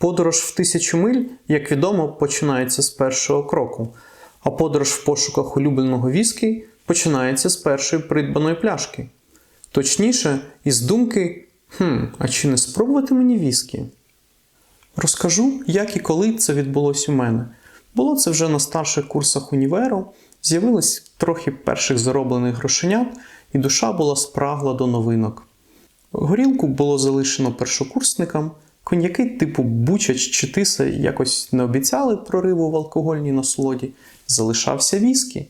Подорож в тисячу миль, як відомо, починається з першого кроку, а подорож в пошуках улюбленого віскі починається з першої придбаної пляшки. Точніше, із думки: хм, а чи не спробувати мені віскі? Розкажу, як і коли це відбулось у мене. Було це вже на старших курсах універу, з'явилось трохи перших зароблених грошенят, і душа була спрагла до новинок. Горілку було залишено першокурсникам, коньяки типу Бучач чи Тиса якось не обіцяли прориву в алкогольній насолоді, залишався віскі.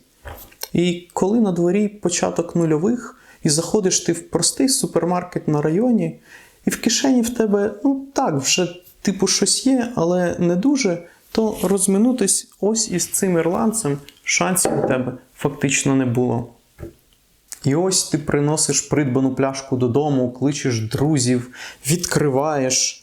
І коли на дворі початок нульових, і заходиш ти в простий супермаркет на районі, і в кишені в тебе, ну так, вже типу щось є, але не дуже, то розминутись ось із цим ірландцем шансів у тебе фактично не було. І ось ти приносиш придбану пляшку додому, кличеш друзів, відкриваєш.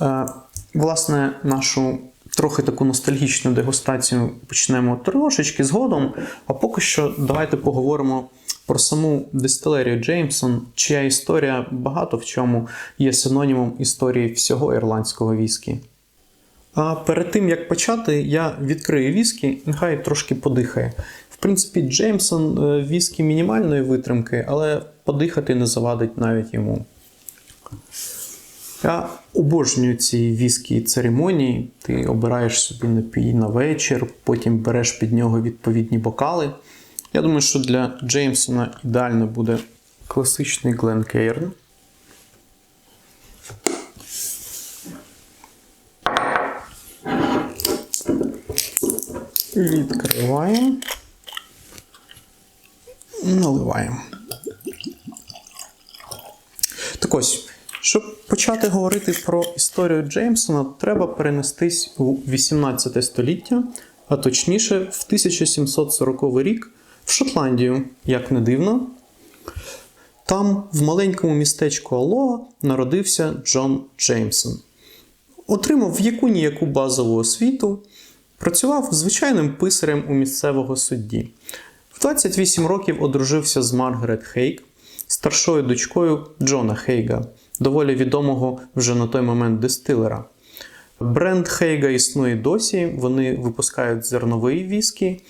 Е, власне, нашу трохи таку ностальгічну дегустацію почнемо трошечки згодом. А поки що давайте поговоримо про саму дистилерію Джеймсон, чия історія багато в чому є синонімом історії всього ірландського віскі. А перед тим як почати, я відкрию віскі, нехай трошки подихає. В принципі, Джеймсон віскі мінімальної витримки, але подихати не завадить навіть йому. Я обожнюю ці віскі церемонії. Ти обираєш собі напій на вечір, потім береш під нього відповідні бокали. Я думаю, що для Джеймсона ідеально буде класичний Гленкейрн. Відкриваємо. Наливаємо. Так ось, щоб почати говорити про історію Джеймсона, треба перенестись у 18 століття, а точніше в 1740 рік в Шотландію, як не дивно. Там, в маленькому містечку Алоа, народився Джон Джеймсон. Отримав яку ніяку базову освіту, працював звичайним писарем у місцевого судді. В 28 років одружився з Маргарет Хейк, старшою дочкою Джона Хейга, доволі відомого вже на той момент дистилера. Бренд Хейга існує досі, вони випускають зерновий віскі,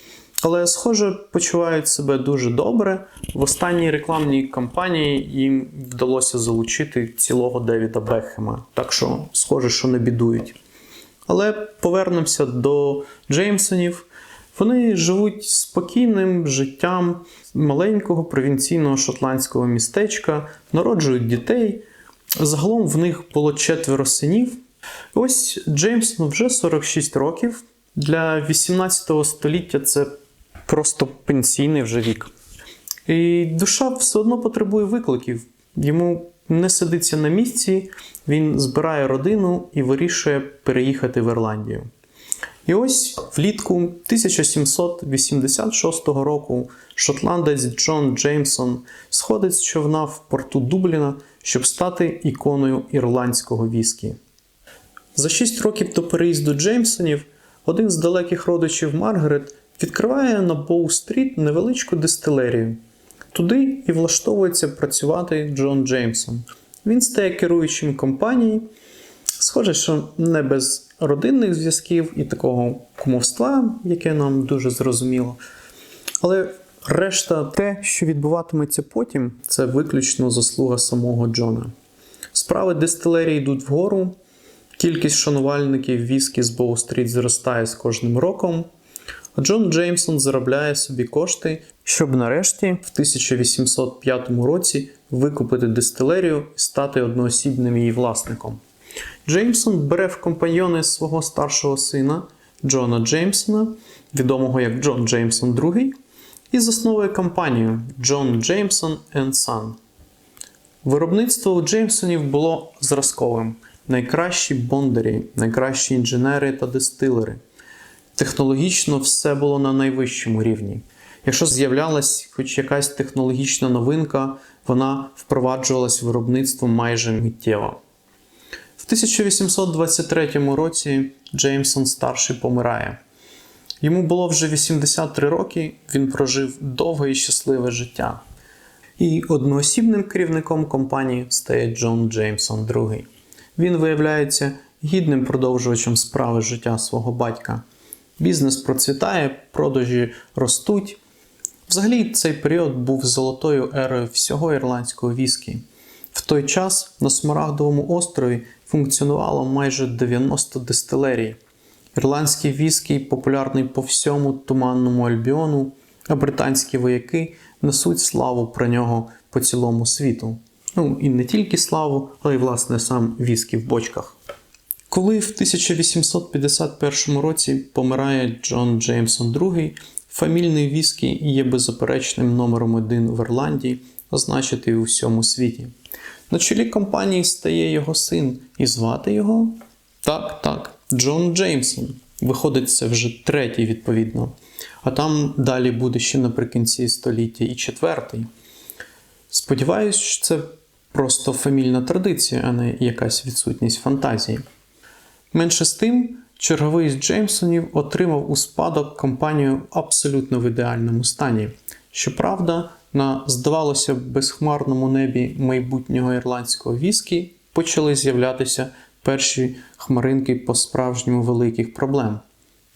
але, схоже, почувають себе дуже добре. В останній рекламній кампанії їм вдалося залучити цілого Девіда Бекхема, так що, схоже, що не бідують. Але повернемося до Джеймсонів. Вони живуть спокійним життям маленького провінційного шотландського містечка, народжують дітей. Загалом в них було четверо синів. Ось Джеймсону вже 46 років. Для 18 століття це просто пенсійний вже вік. І душа все одно потребує викликів. Йому не сидиться на місці, він збирає родину і вирішує переїхати в Ірландію. І ось влітку 1786 року шотландець Джон Джеймсон сходить з човна в порту Дубліна, щоб стати іконою ірландського віскі. За 6 років до переїзду Джеймсонів один з далеких родичів Маргарет відкриває на Боу-стріт невеличку дистилерію. Туди і влаштовується працювати Джон Джеймсон. Він стає керуючим компанії. Схоже, що не без родинних зв'язків і такого кумовства, яке нам дуже зрозуміло. Але решта, те, що відбуватиметься потім, це виключно заслуга самого Джона. Справи дистилерії йдуть вгору, кількість шанувальників віскі з Боу-стріт зростає з кожним роком. А Джон Джеймсон заробляє собі кошти, щоб нарешті в 1805 році викупити дистилерію і стати одноосібним її власником. Джеймсон бере в компаньйони свого старшого сина Джона Джеймсона, відомого як Джон Джеймсон II, і засновує компанію Джон Джеймсон Son. Виробництво у Джеймсонів було зразковим: найкращі бондарі, найкращі інженери та дистилери. Технологічно все було на найвищому рівні. Якщо з'являлась хоч якась технологічна новинка, вона впроваджувалась в виробництво майже миттєво. В 1823 році Джеймсон старший помирає. Йому було вже 83 роки, він прожив довге і щасливе життя. І одноосібним керівником компанії стає Джон Джеймсон II. Він, виявляється, гідним продовжувачем справи життя свого батька. Бізнес процвітає, продажі ростуть. Взагалі, цей період був золотою ерою всього ірландського віскі. В той час на Смарагдовому острові функціонувало майже 90 дистилерій. Ірландський віскі популярний по всьому туманному альбіону, а британські вояки несуть славу про нього по цілому світу. Ну і не тільки славу, але й власне сам віскі в бочках. Коли в 1851 році помирає Джон Джеймсон II, фамільний віскі є беззаперечним номером один в Ірландії, а значить і у всьому світі. На чолі компанії стає його син, і звати його так, так, Джон Джеймсон. Виходить, це вже третій, відповідно. А там далі буде ще наприкінці століття і четвертий. Сподіваюсь, що це просто фамільна традиція, а не якась відсутність фантазії. Менше з тим, черговий з Джеймсонів отримав у спадок компанію абсолютно в ідеальному стані. Щоправда, на, здавалося безхмарному небі майбутнього ірландського віскі почали з'являтися перші хмаринки по-справжньому великих проблем.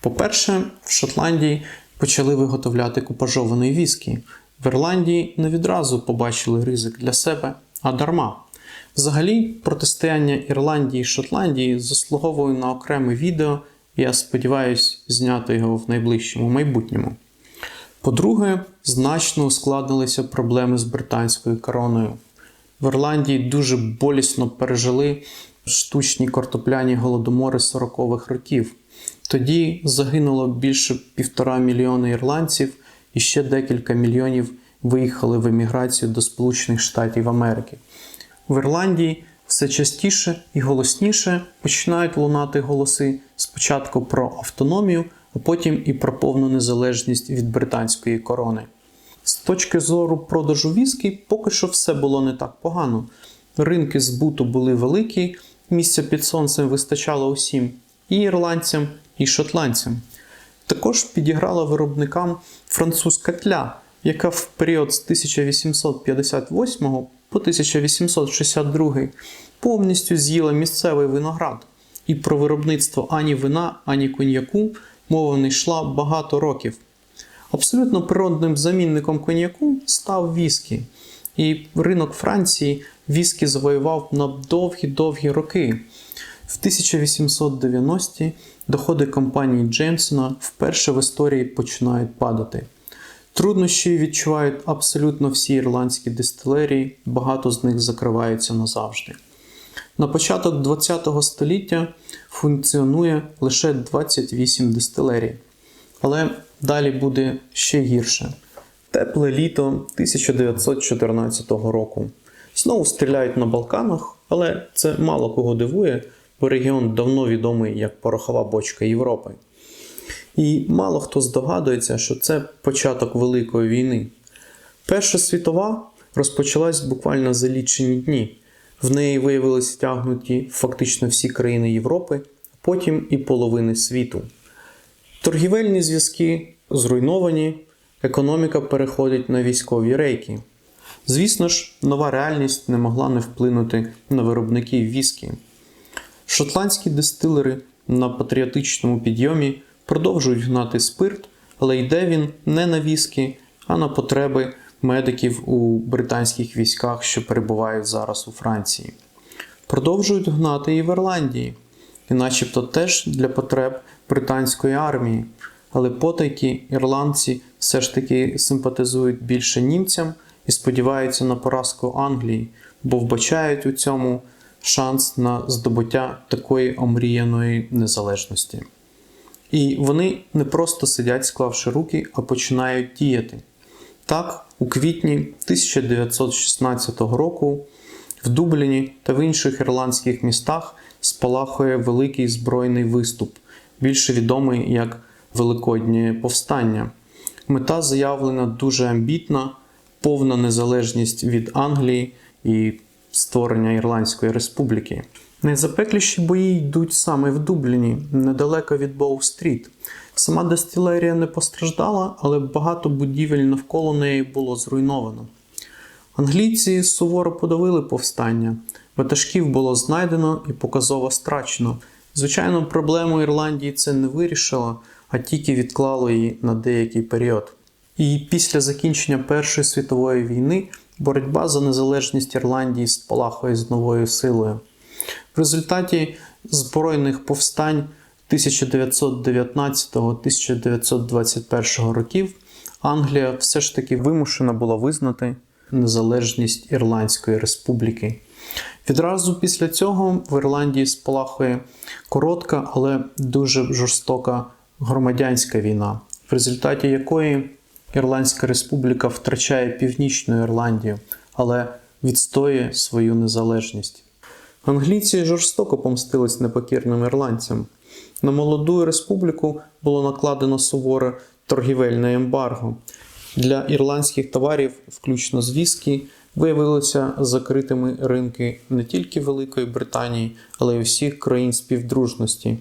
По-перше, в Шотландії почали виготовляти купажований віскі. В Ірландії не відразу побачили ризик для себе, а дарма. Взагалі, протистояння Ірландії і Шотландії заслуговує на окреме відео, я сподіваюся зняти його в найближчому майбутньому. По-друге, значно ускладнилися проблеми з британською короною. В Ірландії дуже болісно пережили штучні картопляні голодомори 40-х років. Тоді загинуло більше півтора мільйона ірландців, і ще декілька мільйонів виїхали в еміграцію до Сполучених Штатів Америки. В Ірландії все частіше і голосніше починають лунати голоси спочатку про автономію, а потім і про повну незалежність від британської корони. З точки зору продажу віскі, поки що все було не так погано. Ринки збуту були великі, місця під сонцем вистачало усім і ірландцям, і шотландцям. Також підіграла виробникам французька тля, яка в період з 1858 по 1862 повністю з'їла місцевий виноград, і про виробництво ані вина, ані коньяку мова не йшла багато років. Абсолютно природним замінником коньяку став віскі, і ринок Франції віскі завоював на довгі-довгі роки. В 1890-ті доходи компанії Джеймсона вперше в історії починають падати. Труднощі відчувають абсолютно всі ірландські дистилерії, багато з них закриваються назавжди. На початок ХХ століття функціонує лише 28 дистилерій. Але далі буде ще гірше. Тепле літо 1914 року. Знову стріляють на Балканах, але це мало кого дивує, бо регіон давно відомий як порохова бочка Європи. І мало хто здогадується, що це початок Великої війни. Перша світова розпочалась буквально за лічені дні. В неї виявилися тягнуті фактично всі країни Європи, потім і половини світу. Торгівельні зв'язки зруйновані, економіка переходить на військові рейки. Звісно ж, нова реальність не могла не вплинути на виробників віскі. Шотландські дистилери на патріотичному підйомі продовжують гнати спирт, але йде він не на віскі, а на потреби медиків у британських військах, що перебувають зараз у Франції. Продовжують гнати і в Ірландії, і начебто теж для потреб британської армії. Але потайки ірландці все ж таки симпатизують більше німцям і сподіваються на поразку Англії, бо вбачають у цьому шанс на здобуття такої омріяної незалежності. І вони не просто сидять, склавши руки, а починають діяти. Так, у квітні 1916 року в Дубліні та в інших ірландських містах спалахує великий збройний виступ, більше відомий як Великоднє повстання. Мета заявлена дуже амбітна, повна незалежність від Англії і створення Ірландської республіки. Найзапекліші бої йдуть саме в Дубліні, недалеко від Боу-стріт. Сама дистилерія не постраждала, але багато будівель навколо неї було зруйновано. Англійці суворо подавили повстання, Ватажків було знайдено і показово страчено. Звичайно, проблему Ірландії це не вирішило, а тільки відклало її на деякий період. І після закінчення Першої світової війни боротьба за незалежність Ірландії спалахує з новою силою. В результаті збройних повстань 1919-1921 років Англія все ж таки вимушена була визнати незалежність Ірландської республіки. Відразу після цього в Ірландії спалахує коротка, але дуже жорстока громадянська війна, в результаті якої Ірландська республіка втрачає Північну Ірландію, але відстоює свою незалежність. Англійці жорстоко помстились непокірним ірландцям. На молоду республіку було накладено суворе торгівельне ембарго. Для ірландських товарів, включно з віскі, виявилися закритими ринки не тільки Великої Британії, але й усіх країн співдружності.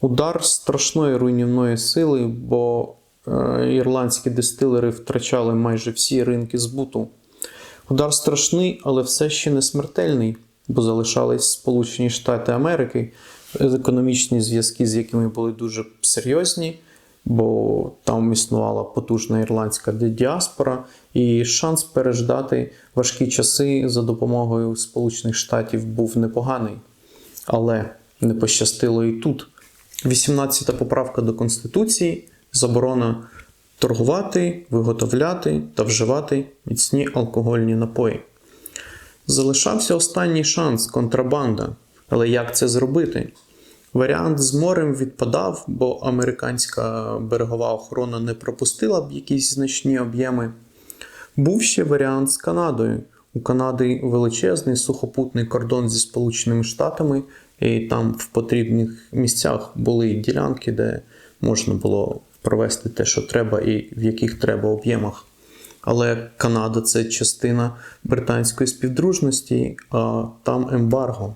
Удар страшної руйнівної сили, бо ірландські дистилери втрачали майже всі ринки збуту. Удар страшний, але все ще не смертельний, бо залишались Сполучені Штати Америки, економічні зв'язки, з якими були дуже серйозні, бо там існувала потужна ірландська діаспора, і шанс переждати важкі часи за допомогою Сполучених Штатів був непоганий. Але не пощастило і тут. 18-та поправка до Конституції заборона торгувати, виготовляти та вживати міцні алкогольні напої. Залишався останній шанс контрабанда. Але як це зробити? Варіант з морем відпадав, бо американська берегова охорона не пропустила б якісь значні об'єми. Був ще варіант з Канадою. У Канади величезний сухопутний кордон зі Сполученими Штатами, і там в потрібних місцях були ділянки, де можна було провести те, що треба, і в яких треба об'ємах. Але Канада це частина британської співдружності, а там ембарго.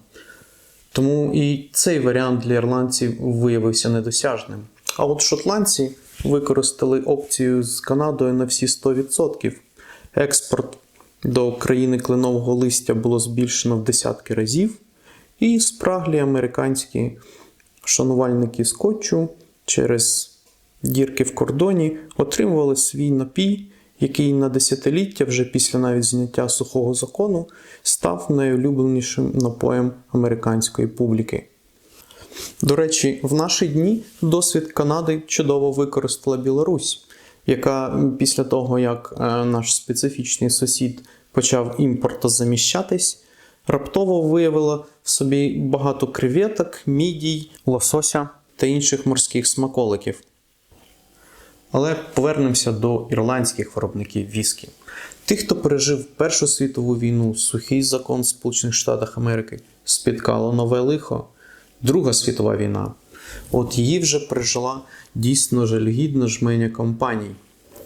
Тому і цей варіант для ірландців виявився недосяжним. А от шотландці використали опцію з Канадою на всі 100%. Експорт до країни кленового листя було збільшено в десятки разів, і спраглі американські шанувальники скотчу через дірки в кордоні отримували свій напій, який на десятиліття, вже після навіть зняття сухого закону, став найулюбленішим напоєм американської публіки. До речі, в наші дні досвід Канади чудово використала Білорусь, яка після того, як е, наш специфічний сусід почав імпортозаміщатись, раптово виявила в собі багато креветок, мідій, лосося та інших морських смаколиків. Але повернемося до ірландських виробників віскі. Тих, хто пережив Першу світову війну, сухий закон Сполучених Штатів Америки, спіткало нове лихо, Друга світова війна. От її вже пережила дійсно жалюгідна жменя компаній.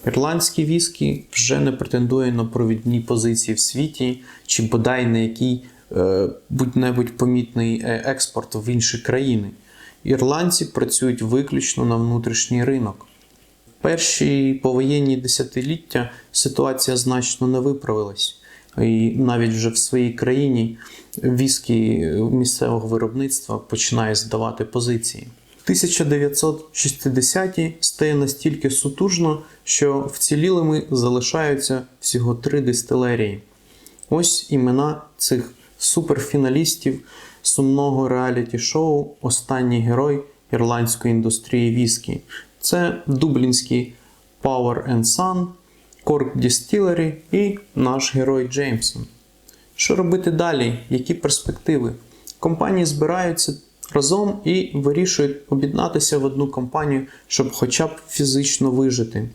Ірландський віскі вже не претендує на провідні позиції в світі чи бодай на який е, будь-небудь помітний е, експорт в інші країни. Ірландці працюють виключно на внутрішній ринок. Перші повоєнні десятиліття ситуація значно не виправилась. І навіть вже в своїй країні віскі місцевого виробництва починає здавати позиції. 1960-ті стає настільки сутужно, що вцілілими залишаються всього три дистилерії. Ось імена цих суперфіналістів сумного реаліті-шоу Останній герой ірландської індустрії віскі. Це дублінський Power and Sun, Cork Distillery і наш герой Джеймсон. Що робити далі? Які перспективи? Компанії збираються разом і вирішують об'єднатися в одну компанію, щоб хоча б фізично вижити.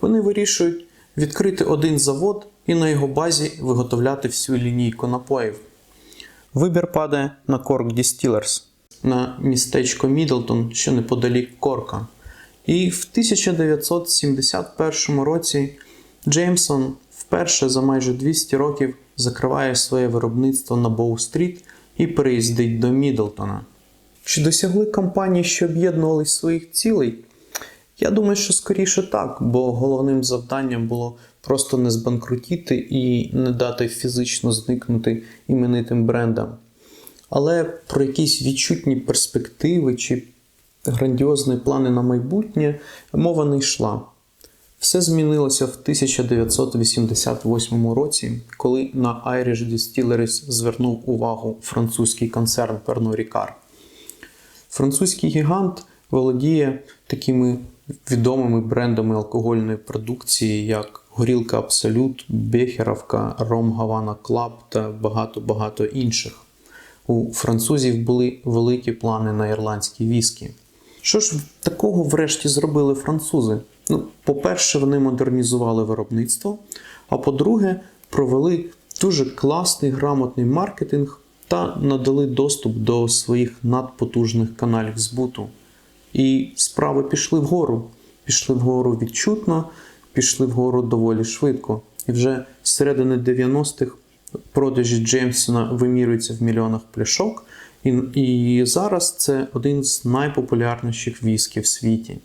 Вони вирішують відкрити один завод і на його базі виготовляти всю лінійку напоїв. Вибір падає на Cork Distillers, на містечко Мідлтон, що неподалік Корка. І в 1971 році Джеймсон вперше за майже 200 років закриває своє виробництво на Боу-стріт і переїздить до Мідлтона. Чи досягли компанії, що об'єднували своїх цілей? Я думаю, що скоріше так, бо головним завданням було просто не збанкрутіти і не дати фізично зникнути іменитим брендам. Але про якісь відчутні перспективи чи грандіозні плани на майбутнє мова не йшла. Все змінилося в 1988 році, коли на Irish Distilleries звернув увагу французький концерн Pernod Ricard. Французький гігант володіє такими відомими брендами алкогольної продукції, як Горілка Абсолют, Бехеровка, Ром Гавана Клаб та багато-багато інших. У французів були великі плани на ірландські віскі. Що ж такого врешті зробили французи? Ну, по-перше, вони модернізували виробництво, а по-друге, провели дуже класний грамотний маркетинг та надали доступ до своїх надпотужних каналів збуту. І справи пішли вгору. Пішли вгору відчутно, пішли вгору доволі швидко. І вже з середини 90-х продажі Джеймсона вимірюються в мільйонах пляшок. І, і зараз це один з найпопулярніших віскі в світі.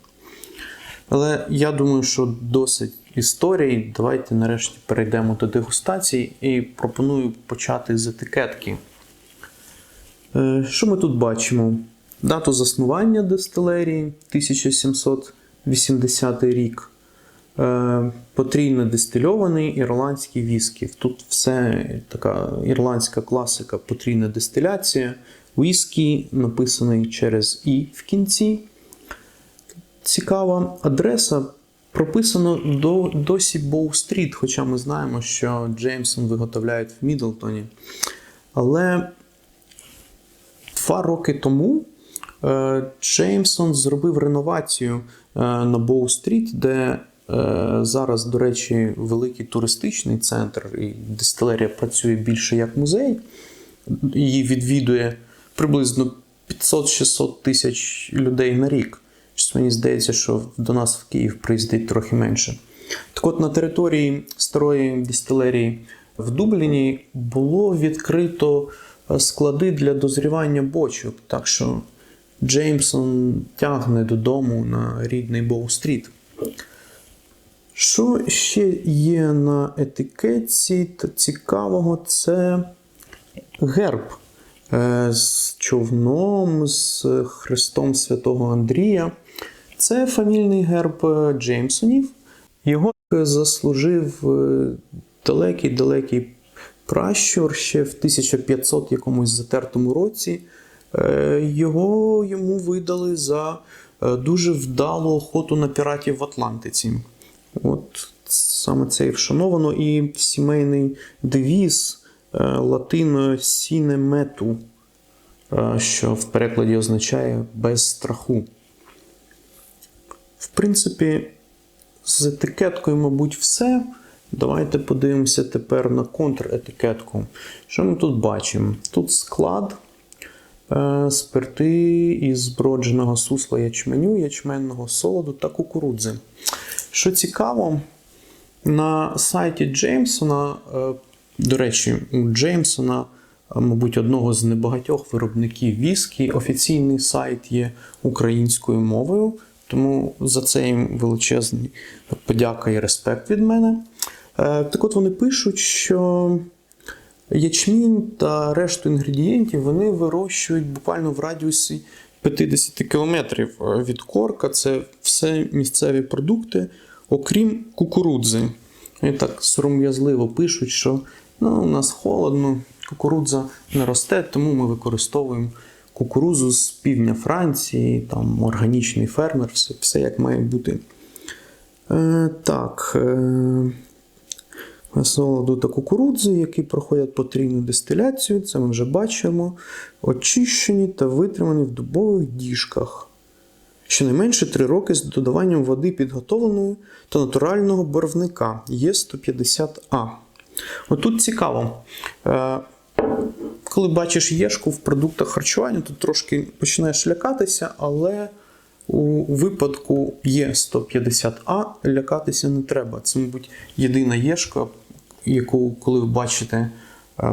Але я думаю, що досить історії. Давайте нарешті перейдемо до дегустації і пропоную почати з етикетки. Е, Що ми тут бачимо? Дату заснування дистилерії 1780 рік. Е, Потрійно дистильований ірландський віскі. Тут все така ірландська класика, потрійна дистиляція. Віскі написаний через І в кінці. Цікава адреса. Прописано до, досі Боу-стріт, хоча ми знаємо, що Джеймсон виготовляють в Мідлтоні. Але два роки тому е, Джеймсон зробив реновацію е, на Боу-стріт, де е, зараз, до речі, великий туристичний центр, і дистилерія працює більше як музей. Її відвідує приблизно 500-600 тисяч людей на рік. Щось мені здається, що до нас в Київ приїздить трохи менше. Так от на території старої дистилерії в Дубліні було відкрито е, склади для дозрівання бочок. Так що Джеймсон тягне додому на рідний Боу-стріт. Що ще є на етикетці та цікавого, це герб з човном, з хрестом святого Андрія. Це фамільний герб е, Джеймсонів. Його е, заслужив е, далекий-далекий пращур ще в 1500 якомусь затертому році. Е, Його йому видали за е, дуже вдалу охоту на піратів в Атлантиці. От саме це і вшановано, і сімейний девіз е, латиною сіне мету, е, що в перекладі означає без страху. В принципі, з етикеткою, мабуть, все. Давайте подивимося тепер на контретикетку. Що ми тут бачимо? Тут склад е, спирти із збродженого сусла ячменю, ячменного солоду та кукурудзи. Що цікаво, на сайті Джеймсона, е, до речі, у Джеймсона, е, мабуть, одного з небагатьох виробників віскі, офіційний сайт є українською мовою, тому за це їм величезний подяка і респект від мене. Е, Так от вони пишуть, що ячмінь та решту інгредієнтів вони вирощують буквально в радіусі 50 кілометрів від корка. Це все місцеві продукти, окрім кукурудзи. І так сором'язливо пишуть, що ну, у нас холодно, кукурудза не росте, тому ми використовуємо кукурудзу з півдня Франції, там органічний фермер, все, все як має бути. Е, так. Е, солоду та кукурудзи, які проходять потрійну дистиляцію, це ми вже бачимо, очищені та витримані в дубових діжках. Щонайменше 3 роки з додаванням води підготовленої та натурального барвника Є150А. Отут цікаво. Е, Коли бачиш єшку в продуктах харчування, то трошки починаєш лякатися, але у випадку Є150А лякатися не треба. Це, мабуть, єдина єшка, яку, коли ви бачите е,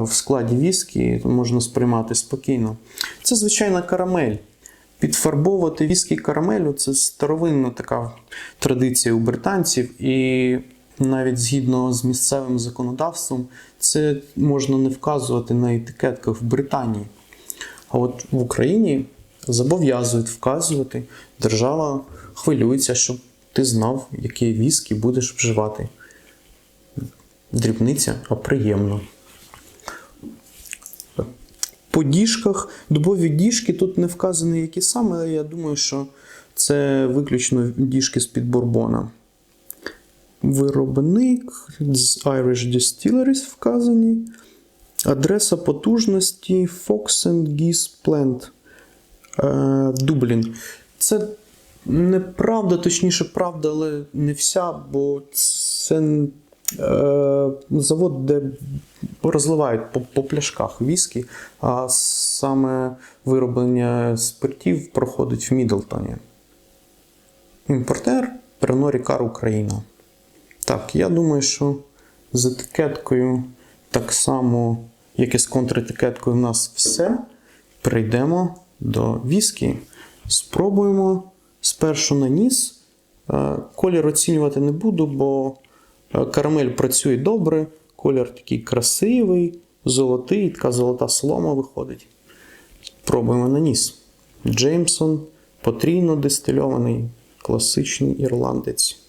в складі віскі, можна сприймати спокійно. Це звичайна карамель. Підфарбовувати віскі карамелю це старовинна така традиція у британців. І навіть згідно з місцевим законодавством, це можна не вказувати на етикетках в Британії. А от в Україні зобов'язують вказувати, держава хвилюється, щоб ти знав, які віскі будеш вживати. Дрібниця, а приємно. По діжках, дубові діжки тут не вказані, які саме, але я думаю, що це виключно діжки з-під бурбона. Виробник з Irish Distilleries вказані. Адреса потужності Fox and Geese Plant. Е, Дублін. Це неправда, точніше, правда, але не вся, бо це е, завод, де розливають по, по пляшках віскі, а саме вироблення спиртів проходить в Мідлтоні. Імпортер Перно Рікар Україна. Так, я думаю, що з етикеткою так само, як і з контретикеткою, в нас все. Перейдемо до віскі. Спробуємо спершу на ніс. Е, Колір оцінювати не буду, бо е, карамель працює добре, колір такий красивий, золотий, така золота солома виходить. Пробуємо на ніс. Джеймсон потрійно дистильований, класичний ірландець.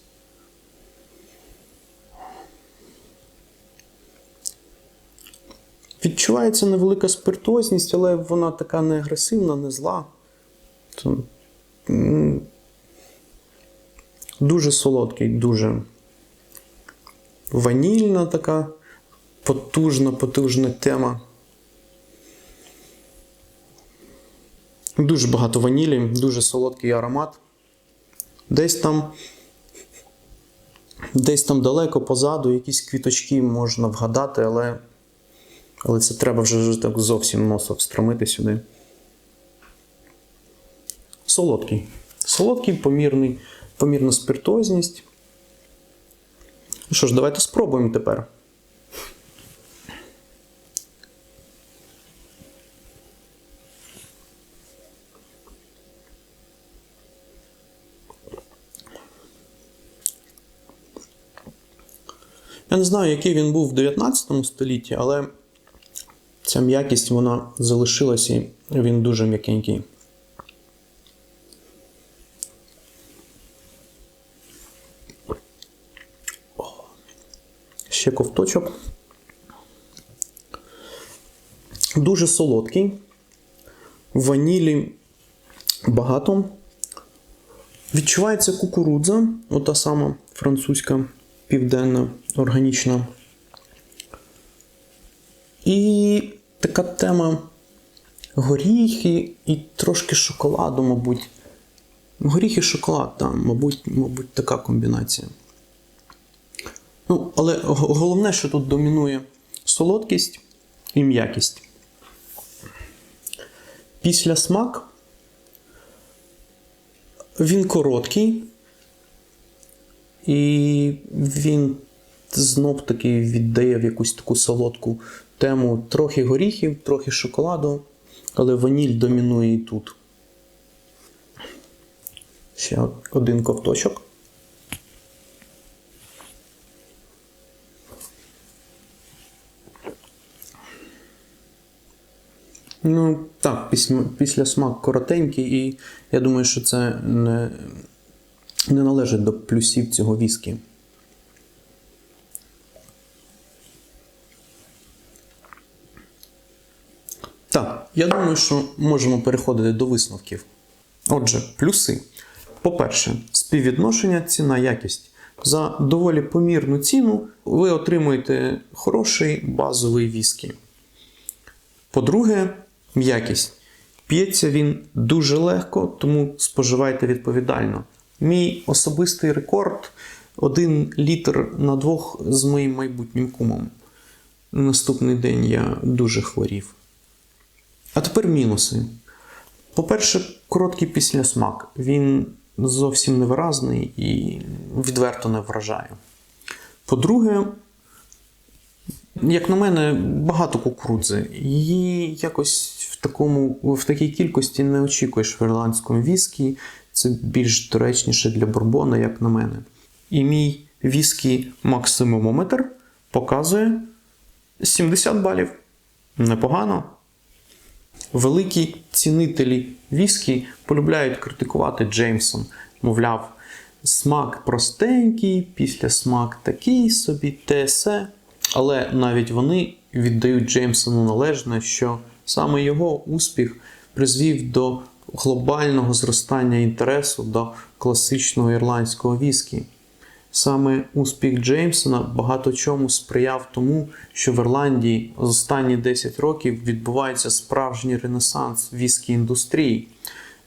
Відчувається невелика спиртозність, але вона така не агресивна, не зла. Дуже солодкий, дуже ванільна така потужна, потужна тема. Дуже багато ванілі, дуже солодкий аромат. Десь там, десь там далеко позаду якісь квіточки можна вгадати, але, але це треба вже так зовсім носом встромити сюди. Солодкий. Солодкий, помірний, помірна спиртозність. Ну що ж, давайте спробуємо тепер. Я не знаю, який він був в 19 столітті, але ця м'якість вона залишилась і він дуже м'якенький. Ще ковточок. Дуже солодкий. Ванілі багато. Відчувається кукурудза, ота сама французька, південна, органічна. І така тема горіхи і трошки шоколаду, мабуть. Горіхи шоколад, там, мабуть, мабуть, така комбінація. Ну, але головне, що тут домінує солодкість і м'якість. Після смак він короткий, і він знов таки віддає в якусь таку солодку тему трохи горіхів, трохи шоколаду, але ваніль домінує і тут. Ще один ковточок. Ну, так, після, після смак коротенький, і я думаю, що це не, не належить до плюсів цього віскі. Так, я думаю, що можемо переходити до висновків. Отже, плюси. По-перше, співвідношення ціна-якість. За доволі помірну ціну ви отримуєте хороший базовий віскі. По-друге, м'якість. П'ється він дуже легко, тому споживайте відповідально. Мій особистий рекорд 1 літр на двох з моїм майбутнім кумом. Наступний день я дуже хворів. А тепер мінуси. По-перше, короткий післясмак. Він зовсім невиразний і відверто не вражає. По-друге, як на мене, багато кукурудзи. Її якось в, такому, в такій кількості не очікуєш в ірландському віскі. Це більш доречніше для бурбона, як на мене. І мій віскі максимумометр показує 70 балів. Непогано. Великі цінителі віскі полюбляють критикувати Джеймсон. Мовляв, смак простенький, після смак такий собі, те се. Але навіть вони віддають Джеймсону належне, що саме його успіх призвів до глобального зростання інтересу до класичного ірландського віскі. Саме успіх Джеймсона багато чому сприяв тому, що в Ірландії з останні 10 років відбувається справжній ренесанс віскі індустрії.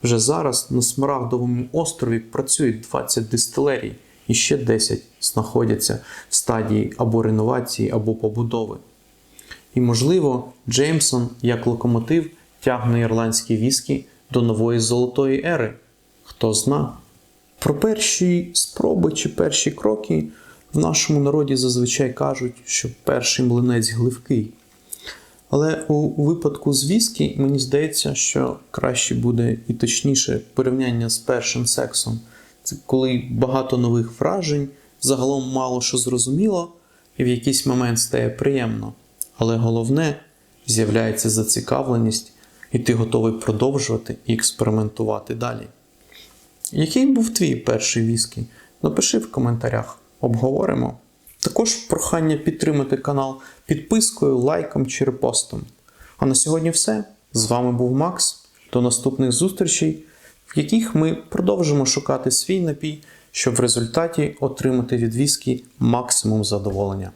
Вже зараз на Смарагдовому острові працюють 20 дистилерій, і ще 10 знаходяться в стадії або реновації, або побудови. І, можливо, Джеймсон, як локомотив, тягне ірландські віскі до нової золотої ери. Хто зна. Про перші спроби чи перші кроки в нашому народі зазвичай кажуть, що перший млинець гливкий. Але у випадку з віскі, мені здається, що краще буде і точніше порівняння з першим сексом. Це коли багато нових вражень, загалом мало що зрозуміло, і в якийсь момент стає приємно. Але головне з'являється зацікавленість, і ти готовий продовжувати і експериментувати далі. Який був твій перший віскі? Напиши в коментарях, обговоримо. Також прохання підтримати канал підпискою, лайком чи репостом. А на сьогодні все. З вами був Макс. До наступних зустрічей, в яких ми продовжимо шукати свій напій, щоб в результаті отримати від віскі максимум задоволення.